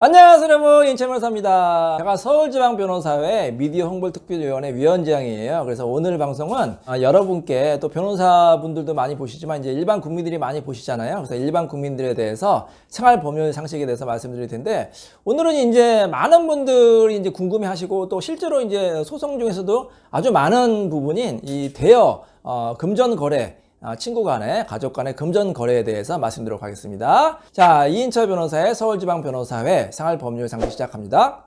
안녕하세요 여러분. 인천변호사입니다. 제가 서울지방변호사회 미디어 홍보특별위원회 위원장이에요. 그래서 오늘 방송은 아, 여러분께 또 변호사분들도 많이 보시지만 이제 일반 국민들이 많이 보시잖아요. 그래서 일반 국민들에 대해서 생활법률 상식에 대해서 말씀드릴 텐데 오늘은 이제 많은 분들이 이제 궁금해 하시고 또 실제로 이제 소송 중에서도 아주 많은 부분인 이 대여 어, 금전 거래 아, 친구 간의 가족 간의 금전 거래에 대해서 말씀드리도록 하겠습니다. 자, 이인철 변호사의 서울지방 변호사회 생활 법률 상식 시작합니다.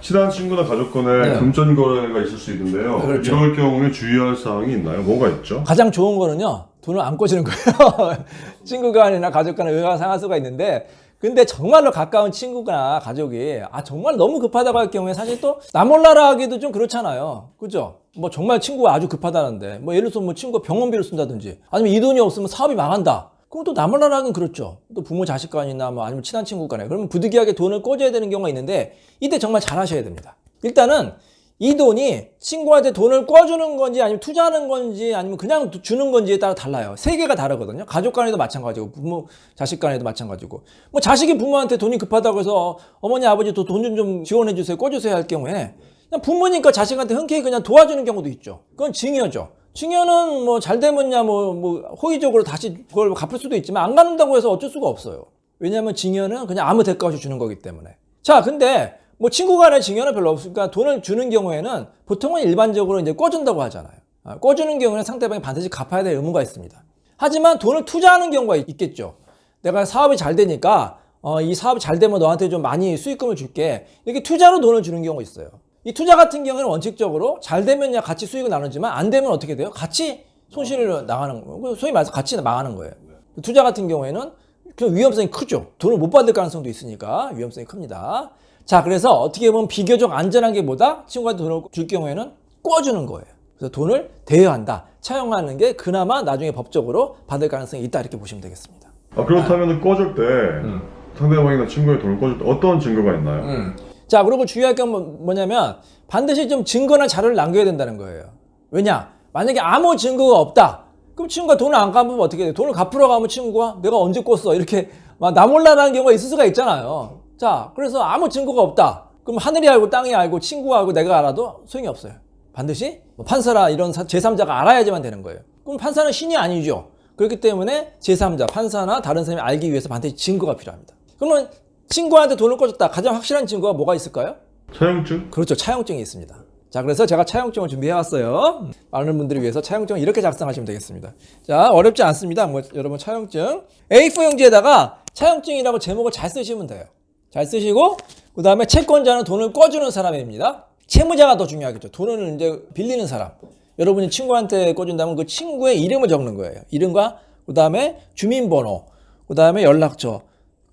친한 친구나 가족 간에 네. 금전 거래가 있을 수 있는데요. 네, 그렇죠. 이럴 경우에 주의할 사항이 있나요? 뭐가 있죠? 가장 좋은 거는요, 돈을 안 꿔주는 거예요. 친구 간이나 가족 간에 의아가 상할 수가 있는데, 근데 정말로 가까운 친구나 가족이 아 정말 너무 급하다고 할 경우에 사실 또 나 몰라라 하기도 좀 그렇잖아요. 그죠? 뭐 정말 친구가 아주 급하다는데 뭐 예를 들어서 뭐 친구가 병원비를 쓴다든지 아니면 이 돈이 없으면 사업이 망한다. 그럼 또 나몰라라 하긴 그렇죠. 또 부모 자식 간이나 뭐 아니면 친한 친구 간에 그러면 부득이하게 돈을 꿔줘야 되는 경우가 있는데 이때 정말 잘하셔야 됩니다. 일단은 이 돈이 친구한테 돈을 꿔주는 건지 아니면 투자하는 건지 아니면 그냥 두- 주는 건지에 따라 달라요. 세계가 다르거든요. 가족 간에도 마찬가지고 부모 자식 간에도 마찬가지고 뭐 자식이 부모한테 돈이 급하다고 해서 어머니 아버지 돈좀 좀 지원해 주세요 꿔주세요 할 경우에 그냥 부모니까 자식한테 흔쾌히 그냥 도와주는 경우도 있죠. 그건 증여죠. 증여는 뭐 잘 되면야 뭐, 뭐 호의적으로 다시 그걸 갚을 수도 있지만 안 갚는다고 해서 어쩔 수가 없어요. 왜냐하면 증여는 그냥 아무 대가 없이 주는 거기 때문에. 자, 근데 뭐 친구 간의 증여는 별로 없으니까 돈을 주는 경우에는 보통은 일반적으로 이제 꿔준다고 하잖아요. 아, 꿔주는 경우는 상대방이 반드시 갚아야 될 의무가 있습니다. 하지만 돈을 투자하는 경우가 있- 있겠죠. 내가 사업이 잘 되니까 어, 이 사업이 잘 되면 너한테 좀 많이 수익금을 줄게. 이렇게 투자로 돈을 주는 경우가 있어요. 이 투자 같은 경우에는 원칙적으로 잘 되면야 같이 수익을 나누지만 안 되면 어떻게 돼요? 같이 손실을 나가는 거예요. 소위 말해서 같이 망하는 거예요. 투자 같은 경우에는 그 위험성이 크죠. 돈을 못 받을 가능성도 있으니까 위험성이 큽니다. 자, 그래서 어떻게 보면 비교적 안전한 게 뭐다? 친구한테 돈을 줄 경우에는 꿔주는 거예요. 그래서 돈을 대여한다. 차용하는 게 그나마 나중에 법적으로 받을 가능성이 있다. 이렇게 보시면 되겠습니다. 아, 그렇다면 꺼줄 때 음. 상대방이나 친구의 돈을 꺼줄 때 어떤 증거가 있나요? 자, 그리고 주의할 건 뭐- 뭐냐면 반드시 좀 증거나 자료를 남겨야 된다는 거예요. 왜냐? 만약에 아무 증거가 없다. 그럼 친구가 돈을 안 갚으면 어떻게 돼? 돈을 갚으러 가면 친구가 내가 언제 꿨어? 이렇게 막 나몰라라는 경우가 있을 수가 있잖아요. 자, 그래서 아무 증거가 없다. 그럼 하늘이 알고 땅이 알고 친구가 알고 내가 알아도 소용이 없어요. 반드시 뭐 판사라 이런 사- 제3자가 알아야지만 되는 거예요. 그럼 판사는 신이 아니죠. 그렇기 때문에 제3자, 판사나 다른 사람이 알기 위해서 반드시 증거가 필요합니다. 그러면 친구한테 돈을 꿔줬다. 가장 확실한 증거가 뭐가 있을까요? 차용증? 그렇죠. 차용증이 있습니다. 자, 그래서 제가 차용증을 준비해 왔어요. 많은 분들을 위해서 차용증을 이렇게 작성하시면 되겠습니다. 자, 어렵지 않습니다. 뭐, 여러분 차용증. A4 용지에다가 차용증이라고 제목을 잘 쓰시면 돼요. 잘 쓰시고, 그 다음에 채권자는 돈을 꿔주는 사람입니다. 채무자가 더 중요하겠죠. 돈을 이제 빌리는 사람. 여러분이 친구한테 꿔준다면 그 친구의 이름을 적는 거예요. 이름과, 그 다음에 주민번호, 그 다음에 연락처.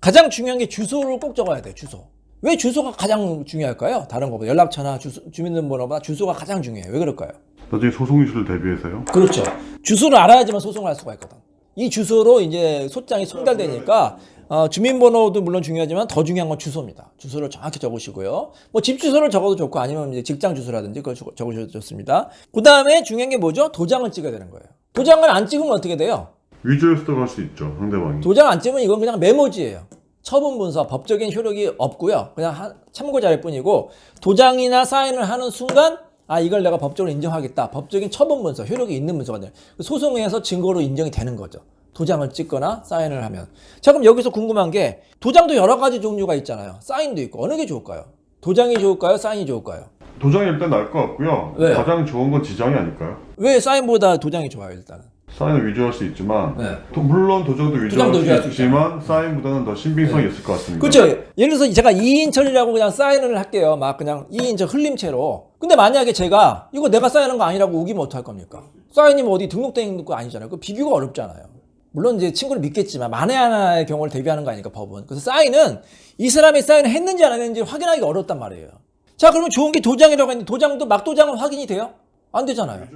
가장 중요한 게 주소를 꼭 적어야 돼요. 주소. 왜 주소가 가장 중요할까요? 다른 거보다 연락처나 주소, 주민등록번호보다 주소가 가장 중요해요. 왜 그럴까요? 나중에 소송 이슈를 대비해서요? 그렇죠. 주소를 알아야지만 소송을 할 수가 있거든. 이 주소로 이제 소장이 송달되니까 어, 주민번호도 물론 중요하지만 더 중요한 건 주소입니다. 주소를 정확히 적으시고요. 뭐 집 주소를 적어도 좋고 아니면 이제 직장 주소라든지 그걸 적- 적으셔도 좋습니다. 그 다음에 중요한 게 뭐죠? 도장을 찍어야 되는 거예요. 도장을 안 찍으면 어떻게 돼요? 위조에 수도 할수 있죠, 상대방이. 도장 안 찍으면 이건 그냥 메모지예요. 처분 문서, 법적인 효력이 없고요. 그냥 한- 참고 자료일 뿐이고 도장이나 사인을 하는 순간 아 이걸 내가 법적으로 인정하겠다. 법적인 처분 문서, 효력이 있는 문서가 돼요. 소송에서 증거로 인정이 되는 거죠. 도장을 찍거나 사인을 하면. 자 그럼 여기서 궁금한 게 도장도 여러 가지 종류가 있잖아요. 사인도 있고 어느 게 좋을까요? 도장이 좋을까요? 사인이 좋을까요? 도장이 일단 나을 것 같고요. 왜요? 가장 좋은 건 지장이 아닐까요? 왜 사인보다 도장이 좋아요 일단은? 사인을 위조할 수 있지만 네. 도- 물론 도장도 위조할 도장도 수 위조할 수 있지만 사인보다는 더 신빙성이 있을 것 같습니다. 그렇죠. 예를 들어서 제가 2인 처리라고 그냥 사인을 할게요. 막 그냥 2인 저 흘림체로. 근데 만약에 제가 이거 내가 사인한 거 아니라고 우기면 어떡할 겁니까? 사인이 뭐 어디 있는 거 아니잖아요. 그 비교가 어렵잖아요. 물론 이제 친구를 믿겠지만 만에 하나의 경우를 대비하는 거 아니까 법은. 그래서 사인은 이 사람이 사인을 했는지 안 했는지 확인하기가 어렵단 말이에요. 자 그러면 좋은 게 도장이라고 했는데 도장도 막 도장은 확인이 돼요? 안 되잖아요.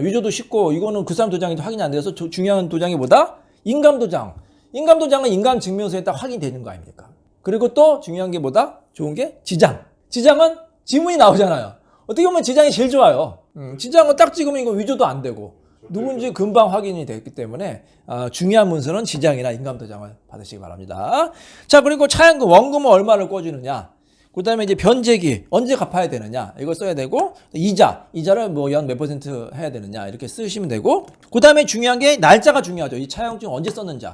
예, 유저도 쉽고 이거는 그 사람 도장이 확인이 안 돼서 조- 중요한 도장이 뭐다? 인감 도장. 인감 도장은 인감 증명서에 딱 확인되는 거 아닙니까? 그리고 또 중요한 게 뭐다? 좋은 게 지장. 지장은 지문이 나오잖아요. 어떻게 보면 지장이 제일 좋아요. 음, 지장은 딱 찍으면 이거 위조도 안 되고 누군지 금방 확인이 됐기 때문에 어, 중요한 문서는 지장이나 인감 도장을 받으시기 바랍니다. 자 그리고 차양금 원금은 얼마를 꿔주느냐 그 다음에 이제 변제기 언제 갚아야 되느냐? 이걸 써야 되고 이자 이자를 뭐 연 몇 퍼센트 해야 되느냐? 이렇게 쓰시면 되고 그 다음에 중요한 게 날짜가 중요하죠. 이 차용증 언제 썼는지.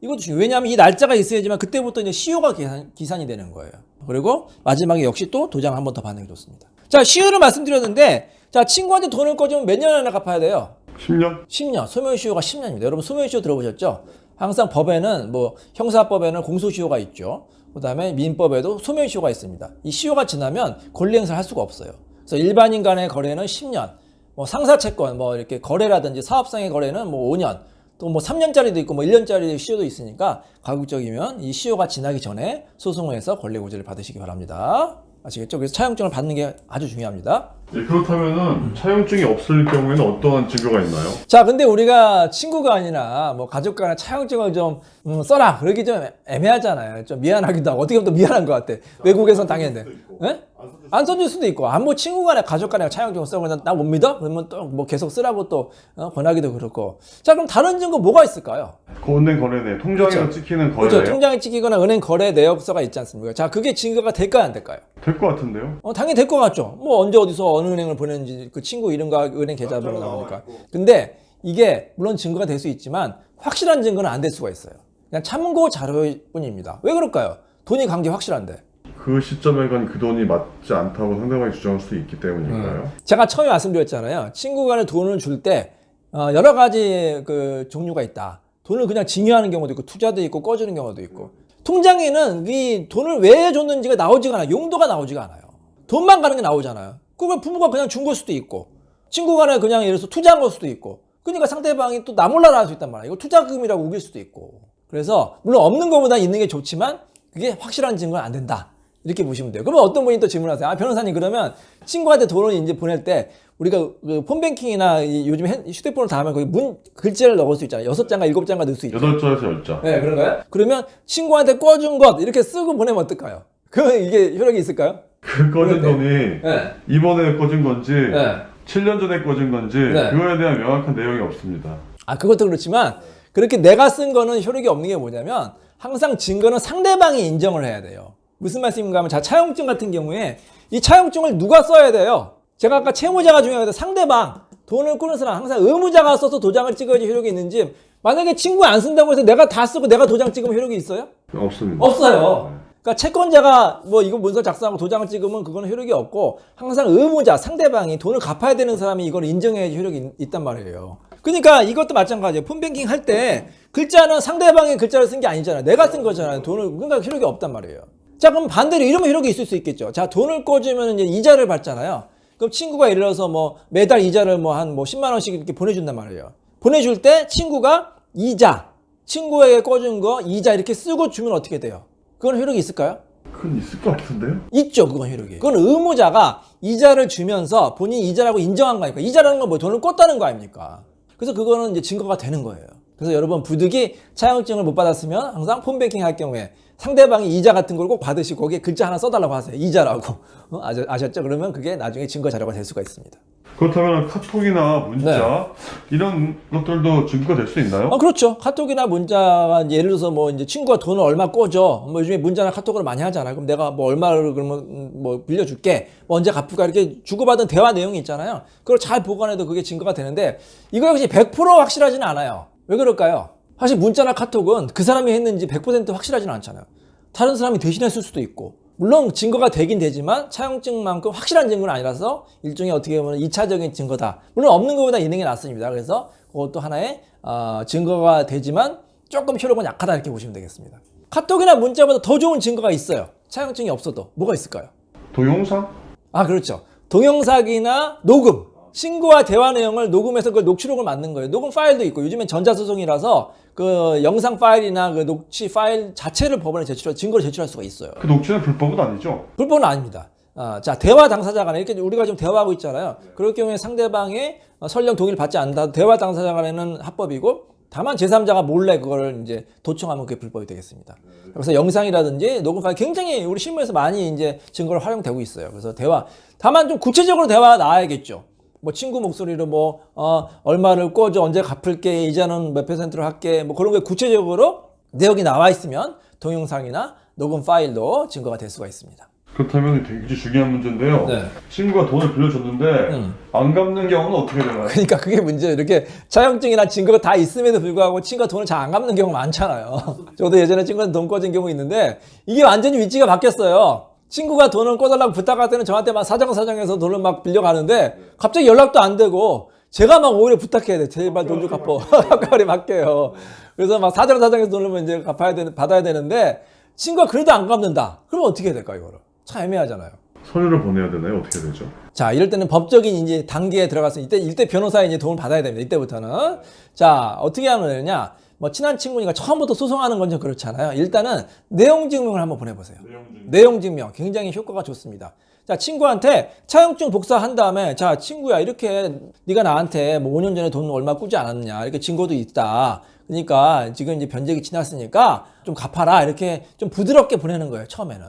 이것도 중요해요 왜냐하면 이 날짜가 있어야지만 그때부터 이제 시효가 계산, 기산이 되는 거예요. 그리고 마지막에 역시 또 도장 한 번 더 받는 게 좋습니다. 자 시효를 말씀드렸는데 자 친구한테 돈을 꿔주면 몇 년이나 갚아야 돼요? 10년? 10년. 소멸시효가 10년입니다. 여러분 소멸시효 들어보셨죠? 항상 법에는 뭐 형사법에는 공소시효가 있죠. 그 다음에 민법에도 소멸시효가 있습니다. 이 시효가 지나면 권리 행사를 할 수가 없어요. 그래서 일반인 간의 거래는 10년, 뭐 상사 채권, 뭐 이렇게 거래라든지 사업상의 거래는 뭐 5년, 또 뭐 3년짜리도 있고 뭐 1년짜리 시효도 있으니까 가급적이면 이 시효가 지나기 전에 소송을 해서 권리 고지를 받으시기 바랍니다. 아시겠죠? 그래서 차용증을 받는 게 아주 중요합니다. 네, 그렇다면은 차용증이 없을 경우에는 어떠한 증거가 있나요? 자, 근데 우리가 친구가 아니라 뭐 가족 간에 차용증을 좀 음, 써라. 그러기 좀 애매하잖아요. 좀 미안하기도 하고. 어떻게 보면 또 미안한 것 같아. 외국에선 당했는데. 예? 안 써줄 수도 있고. 아, 뭐 친구 간에 가족 간에 차용증을 써. 그러면 나못 믿어? 그러면 또 뭐 계속 쓰라고 또 어, 권하기도 그렇고. 자, 그럼 다른 증거 뭐가 있을까요? 그 은행 거래네. 통장에 그렇죠. 찍히는 거래네요. 그렇죠. 통장에 찍히거나 은행 거래 내역서가 있지 않습니까? 자, 그게 증거가 될까요? 안 될까요? 될 것 같은데요? 어, 당연히 될 것 같죠. 뭐 언제 어디서 어느 은행을 보냈는지 그 친구 이름과 은행 계좌번호 나오니까. 근데 이게 물론 증거가 될 수 있지만 확실한 증거는 안 될 수가 있어일 그냥 참고 자료일 뿐입니다. 왜 그럴까요? 돈이 간 게 확실한데. 그 시점에 간 그 돈이 맞지 않다고 상대방이 주장할 수도 있기 때문일까요? 제가 처음에 말씀드렸잖아요. 친구 간에 돈을 줄때 어, 여러 가지 그 종류가 있다. 돈을 그냥 징여하는 경우도 있고 투자도 있고 꺼주는 경우도 있고 통장에는 이 돈을 왜 줬는지가 나오지가 않아요. 용도가 나오지가 않아요. 돈만 가는 게 나오잖아요. 그걸 부모가 그냥 준 걸 수도 있고 친구 간에 그냥 예를 들어서 투자한 걸 수도 있고 그러니까 상대방이 또 나몰라라 할 수 있단 말이에요. 이거 투자금이라고 우길 수도 있고 그래서 물론 없는 것보다 있는 게 좋지만 그게 확실한 증거는 안 된다. 이렇게 보시면 돼요. 그러면 어떤 분이 또 질문하세요. 아, 변호사님, 그러면 친구한테 돈을 이제 보낼 때 우리가 그 폰뱅킹이나 이 요즘 핸- 휴대폰을 다 하면 거기 문, 글자를 넣을 수 있잖아요. 여섯 장과 일곱 장과 넣을 수 있죠. 여덟 자에서 열 자. 네, 그런가요? 그러면 친구한테 꿔준 것 이렇게 쓰고 보내면 어떨까요? 그러면 이게 효력이 있을까요? 그 꺼진 네. 돈이 네. 이번에 꺼진 건지 네. 7년 전에 꺼진 건지 네. 그거에 대한 명확한 내용이 없습니다. 아, 그것도 그렇지만 그렇게 내가 쓴 거는 효력이 없는 게 뭐냐면 항상 증거는 상대방이 인정을 해야 돼요. 무슨 말씀인가 하면 자, 차용증 같은 경우에 이 차용증을 누가 써야 돼요? 제가 아까 채무자가 중요하다 상대방 돈을 꾸는 사람 항상 의무자가 써서 도장을 찍어야지 효력이 있는지 만약에 친구 안 쓴다고 해서 내가 다 쓰고 내가 도장 찍으면 효력이 있어요? 없습니다. 없어요. 그러니까 채권자가 뭐 이거 문서 작성하고 도장을 찍으면 그거는 효력이 없고 항상 의무자 상대방이 돈을 갚아야 되는 사람이 이걸 인정해야지 효력이 있- 있단 말이에요. 그러니까 이것도 마찬가지예요. 폰뱅킹 할 때 글자는 상대방의 글자를 쓴 게 아니잖아요. 내가 쓴 거잖아요. 돈을 그러니까 효력이 없단 말이에요. 자 그럼 반대로 이러면 효력이 있을 수 있겠죠. 자 돈을 꿔주면 이제 이자를 받잖아요. 그럼 친구가 예를 들어서 뭐 매달 이자를 뭐한뭐 10만 원씩 이렇게 보내준단 말이에요. 보내줄 때 친구가 이자 친구에게 꿔준 거 이자 이렇게 쓰고 주면 어떻게 돼요? 그건 효력이 있을까요? 그건 있을 것 같은데요? 있죠, 그건 효력이. 그건 의무자가 이자를 주면서 본인이 이자라고 인정한 거니까. 이자라는 건 뭐 돈을 꿨다는 거 아닙니까? 그래서 그거는 이제 증거가 되는 거예요. 그래서 여러분 부득이 차용증을 못 받았으면 항상 폰뱅킹 할 경우에 상대방이 이자 같은 걸 꼭 받으시고 거기에 글자 하나 써달라고 하세요. 이자라고. 어? 아셨- 아셨죠? 그러면 그게 나중에 증거 자료가 될 수가 있습니다. 그렇다면 카톡이나 문자 이런 것들도 증거가 될 수 있나요? 어, 그렇죠. 카톡이나 문자가 예를 들어서 뭐 이제 친구가 돈을 얼마 꿔줘. 뭐 요즘에 문자나 카톡으로 많이 하잖아요. 그럼 내가 뭐 얼마를 그러면 음, 뭐 빌려줄게. 뭐 언제 갚을까 이렇게 주고받은 대화 내용이 있잖아요. 그걸 잘 보관해도 그게 증거가 되는데 이거 역시 100% 확실하지는 않아요. 왜 그럴까요? 사실 문자나 카톡은 그 사람이 했는지 100% 확실하지는 않잖아요. 다른 사람이 대신했을 수도 있고. 물론 증거가 되긴 되지만 차용증만큼 확실한 증거는 아니라서 일종의 어떻게 보면 2차적인 증거다. 물론 없는 것보다 있는 게 낫습니다. 그래서 그것도 하나의 어, 증거가 되지만 조금 효력은 약하다 이렇게 보시면 되겠습니다. 카톡이나 문자보다 더 좋은 증거가 있어요. 차용증이 없어도 뭐가 있을까요? 동영상? 아 그렇죠. 동영상이나 녹음. 친구와 대화 내용을 녹음해서 그 녹취록을 만든 거예요. 녹음 파일도 있고 요즘엔 전자소송이라서 그 영상 파일이나 그 녹취 파일 자체를 법원에 제출, 증거를 제출할 수가 있어요. 그 녹취는 불법은 아니죠? 불법은 아닙니다. 아, 자, 대화 당사자 간에 이렇게 우리가 지금 대화하고 있잖아요. 그럴 경우에 상대방의 어, 설령 동의를 받지 않는다. 대화 당사자 간에는 합법이고 다만 제3자가 몰래 그거를 이제 도청하면 그게 불법이 되겠습니다. 그래서 영상이라든지 녹음 파일 굉장히 우리 신문에서 많이 이제 증거로 활용되고 있어요. 그래서 대화 다만 좀 구체적으로 대화가 나와야겠죠. 뭐 친구 목소리로 뭐 어, 얼마를 꿔줘 언제 갚을게 이자는 몇 퍼센트로 할게 뭐 그런 게 구체적으로 내용이 나와 있으면 동영상이나 녹음 파일로 증거가 될 수가 있습니다. 그렇다면 굉장히 중요한 문제인데요. 네. 친구가 돈을 빌려줬는데 음. 안 갚는 경우는 어떻게 되나요? 그러니까 그게 문제예요. 이렇게 차용증이나 증거가 다 있음에도 불구하고 친구가 돈을 잘 안 갚는 경우가 많잖아요. 저도 예전에 친구한테 돈 꿔준 경우 있는데 이게 완전히 위치가 바뀌었어요. 친구가 돈을 꿔달라고 부탁할 때는 저한테 막 사정사정해서 돈을 막 빌려가는데 갑자기 연락도 안 되고 제가 막 오히려 부탁해야 돼. 제발 돈 좀 갚어. 아까리 바뀌어요. 그래서 막 사정사정해서 돈을 이제 갚아야 되는, 받아야 되는데 친구가 그래도 안 갚는다. 그러면 어떻게 해야 될까요, 이거를? 참 애매하잖아요. 서류를 보내야 되나요? 어떻게 되죠? 자, 이럴 때는 법적인 이제 단계에 들어가서 이때 이때 변호사의 이제 도움을 받아야 됩니다. 이때부터는. 자, 어떻게 하면 되냐? 뭐 친한 친구니까 처음부터 소송하는 건 좀 그렇잖아요. 일단은 내용 증명을 한번 보내 보세요. 내용 중 내용 증명 굉장히 효과가 좋습니다. 자, 친구한테 차용증 복사한 다음에 자, 친구야 이렇게 네가 나한테 뭐 5년 전에 돈 얼마 꾸지 않았느냐. 이렇게 증거도 있다. 그러니까 지금 이제 변제기 지났으니까 좀 갚아라. 이렇게 좀 부드럽게 보내는 거예요. 처음에는.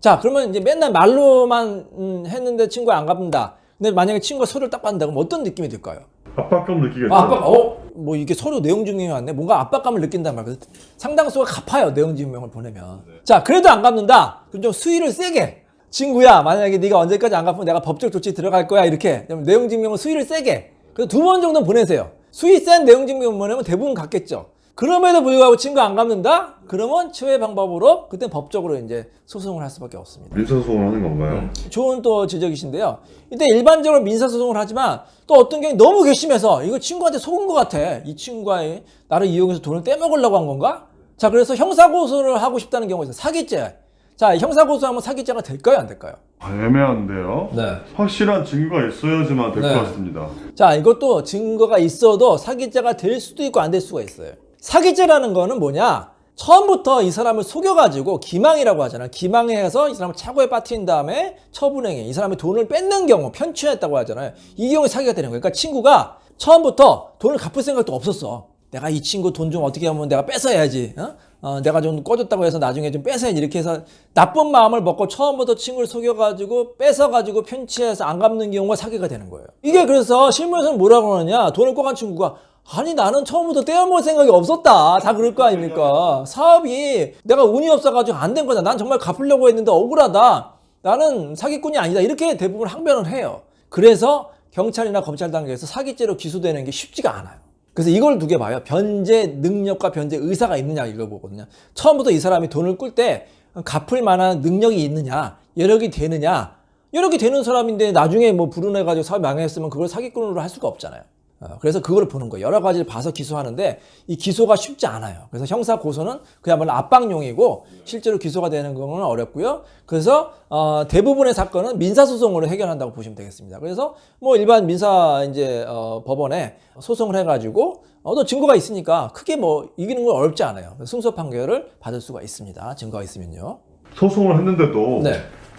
자, 그러면 이제 맨날 말로만 음, 했는데 친구가 안 갚는다. 근데 만약에 친구가 서류를 딱 받는다 그러면 어떤 느낌이 들까요? 압박감 느끼겠죠? 아, 압박, 어? 뭐 이게 서류 내용 증명이 왔네? 뭔가 압박감을 느낀단 말이야. 상당수가 갚아요. 내용 증명을 보내면. 자, 그래도 안 갚는다? 그럼 좀 수위를 세게. 친구야, 만약에 네가 언제까지 안 갚으면 내가 법적 조치 들어갈 거야. 이렇게. 그럼 내용 증명을 수위를 세게. 그래서 두 번 정도 보내세요. 수위 센 내용 증명 보내면 대부분 갚겠죠. 그럼에도 불구하고 친구 안 갚는다? 그러면 최후의 방법으로 그때 법적으로 이제 소송을 할 수밖에 없습니다. 민사소송을 하는 건가요? 좋은 또 지적이신데요. 이때 일반적으로 민사소송을 하지만 또 어떤 경우 너무 괘씸해서 이거 친구한테 속은 것 같아. 이 친구가 나를 이용해서 돈을 떼먹으려고 한 건가? 자, 그래서 형사고소를 하고 싶다는 있어요. 사기죄. 자, 형사고소하면 사기죄가 될까요? 안 될까요? 아, 애매한데요. 네. 확실한 증거가 있어야지만 될것 네. 같습니다. 자, 이것도 증거가 있어도 사기죄가 될 수도 있고 안 될 수가 있어요. 사기죄라는 거는 뭐냐? 처음부터 이 사람을 속여가지고 기망이라고 하잖아요. 기망해서 이 사람을 차고에 빠뜨린 다음에 처분행위, 이 사람의 돈을 뺏는 경우, 편취했다고 하잖아요. 이 경우에 사기가 되는 거예요. 그러니까 친구가 처음부터 돈을 갚을 생각도 없었어. 내가 이 친구 돈 좀 어떻게 하면 내가 뺏어야지. 어? 어, 내가 좀 꺼줬다고 해서 나중에 좀 뺏어야지. 이렇게 해서 나쁜 마음을 먹고 처음부터 친구를 속여가지고 뺏어가지고 편취해서 안 갚는 경우가 사기가 되는 거예요. 이게 그래서 실무에서는 뭐라고 하느냐. 돈을 꿔간 친구가 아니 나는 처음부터 떼어먹을 생각이 없었다. 다 그럴 거 아닙니까? 사업이 내가 운이 없어가지고 안 된 거다. 난 정말 갚으려고 했는데 억울하다. 나는 사기꾼이 아니다. 이렇게 대부분 항변을 해요. 그래서 경찰이나 검찰 단계에서 사기죄로 기소되는 게 쉽지가 않아요. 그래서 이걸 두 개 봐요. 변제 능력과 변제 의사가 있느냐 이걸 보거든요. 처음부터 이 사람이 돈을 꿀 때 갚을 만한 능력이 있느냐, 여력이 되느냐. 여력이 되는 사람인데 나중에 뭐 불운해가지고 사업 망했으면 그걸 사기꾼으로 할 수가 없잖아요. 어, 그래서 그걸 보는 거예요. 여러 가지를 봐서 기소하는데 이 기소가 쉽지 않아요. 그래서 형사 고소는 그야말로 압박용이고 실제로 기소가 되는 건 어렵고요. 그래서 어, 대부분의 사건은 민사 소송으로 해결한다고 보시면 되겠습니다. 그래서 뭐 일반 민사 이제 어, 법원에 소송을 해가지고 어, 또 증거가 있으니까 크게 뭐 이기는 건 어렵지 않아요. 승소 판결을 받을 수가 있습니다. 증거가 있으면요. 소송을 했는데도 네.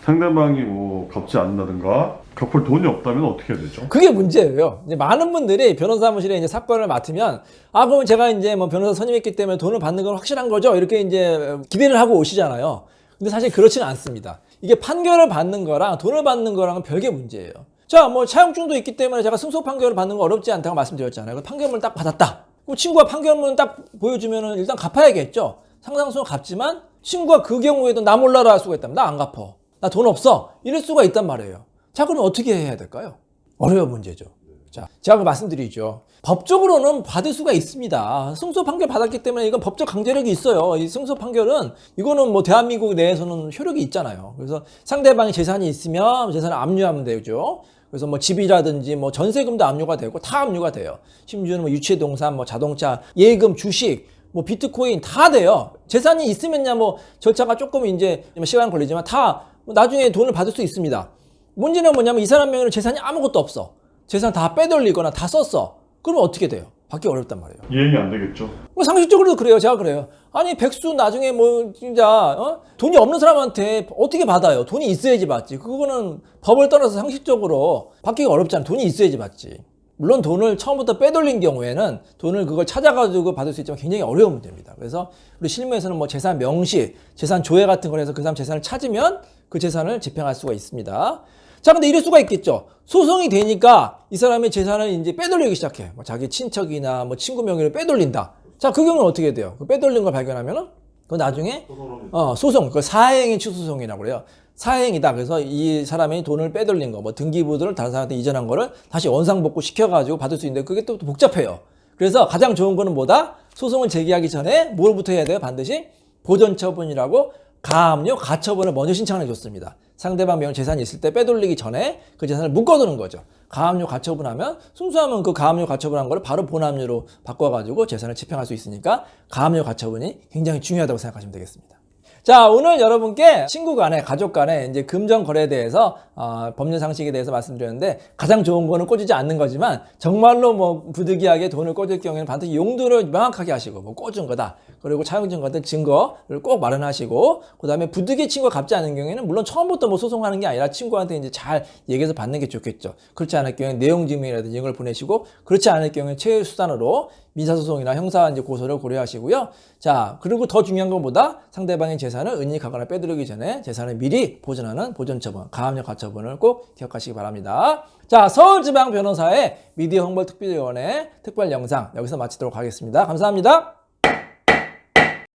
상대방이 뭐 갚지 않는다든가 갚을 돈이 없다면 어떻게 해야 되죠? 그게 문제예요. 이제 많은 분들이 변호사 사무실에 이제 사건을 맡으면 아 그러면 제가 이제 뭐 변호사 선임했기 때문에 돈을 받는 건 확실한 거죠. 이렇게 이제 기대를 하고 오시잖아요. 근데 사실 그렇지는 않습니다. 이게 판결을 받는 거랑 돈을 받는 거랑은 별개 문제예요. 자, 뭐 차용증도 있기 때문에 제가 승소 판결을 받는 거 어렵지 않다고 말씀드렸잖아요. 그 판결문을 딱 받았다. 그럼 친구가 판결문 딱 보여주면은 일단 갚아야겠죠. 상당수는 갚지만 친구가 그 경우에도 나 몰라라 할 수가 있다면 나 안 갚어. 나 돈 없어. 이럴 수가 있단 말이에요. 자, 그럼 어떻게 해야 될까요? 어려운 문제죠. 자, 제가 그 말씀드리죠. 법적으로는 받을 수가 있습니다. 승소 판결 받았기 때문에 이건 법적 강제력이 있어요. 이 승소 판결은 이거는 뭐 대한민국 내에서는 효력이 있잖아요. 그래서 상대방이 재산이 있으면 재산을 압류하면 되죠. 그래서 뭐 집이라든지 뭐 전세금도 압류가 되고 다 압류가 돼요. 심지어는 뭐 유치동산, 뭐 자동차, 예금, 주식, 뭐 비트코인 다 돼요. 재산이 있으면야 뭐 절차가 조금 이제 시간 걸리지만 다뭐 나중에 돈을 받을 수 있습니다. 문제는 뭐냐면 이 사람 명의로 재산이 아무것도 없어. 재산 다 빼돌리거나 다 썼어. 그러면 어떻게 돼요? 받기 어렵단 말이에요. 이행이 안 되겠죠? 뭐 상식적으로도 그래요. 제가 그래요. 아니 백수 나중에 뭐 진짜 어? 돈이 없는 사람한테 어떻게 받아요? 돈이 있어야지 받지. 그거는 법을 떠나서 상식적으로 받기가 어렵잖아. 돈이 있어야지 받지. 물론 돈을 처음부터 빼돌린 경우에는 돈을 그걸 찾아가지고 받을 수 있지만 굉장히 어려운 문제입니다. 그래서 우리 실무에서는 뭐 재산 명시, 재산 조회 같은 걸 해서 그 사람 재산을 찾으면 그 재산을 집행할 수가 있습니다. 자, 근데 이럴 수가 있겠죠. 소송이 되니까 이 사람의 재산을 이제 빼돌리기 시작해. 뭐 자기 친척이나 뭐 친구 명의로 빼돌린다. 자, 그 경우는 어떻게 돼요? 그 빼돌린 걸 발견하면은 그 나중에 어, 소송, 그 사행위 취소송이라고 그래요. 사행이다. 그래서 이 사람이 돈을 빼돌린 거, 뭐 등기부들을 다른 사람한테 이전한 거를 다시 원상복구 시켜가지고 받을 수 있는데 그게 또 복잡해요. 그래서 가장 좋은 거는 뭐다? 소송을 제기하기 전에 뭘부터 해야 돼요? 반드시 보전처분이라고 가압류 가처분을 먼저 신청해 줬습니다. 상대방 명 재산이 있을 때 빼돌리기 전에 그 재산을 묶어두는 거죠. 가압류 가처분하면 순수하면 그 가압류 가처분한 거를 바로 본압류로 바꿔가지고 재산을 집행할 수 있으니까 가압류 가처분이 굉장히 중요하다고 생각하시면 되겠습니다. 자, 오늘 여러분께 친구 간에, 가족 간에 이제 금전 거래에 대해서, 어, 법률 상식에 대해서 말씀드렸는데, 가장 좋은 거는 꽂지 않는 거지만, 정말로 뭐 부득이하게 돈을 꽂을 경우에는 반드시 용도를 명확하게 하시고, 뭐 꽂은 거다. 그리고 차용증 같은 증거를 꼭 마련하시고, 그 다음에 부득이 친구가 갚지 않은 경우에는, 물론 처음부터 뭐 소송하는 게 아니라 친구한테 이제 잘 얘기해서 받는 게 좋겠죠. 그렇지 않을 경우에는 내용 증명이라든지 이런 걸 보내시고, 그렇지 않을 경우에 최후 수단으로 민사소송이나 형사 이제 고소를 고려하시고요. 자, 그리고 더 중요한 것보다 상대방의 재산을 은닉하거나 빼들기 전에 재산을 미리 보존하는 보존처분, 가압류 가처분을 꼭 기억하시기 바랍니다. 자, 서울지방변호사의 미디어 홍보특별위원회 특별 영상 여기서 마치도록 하겠습니다. 감사합니다.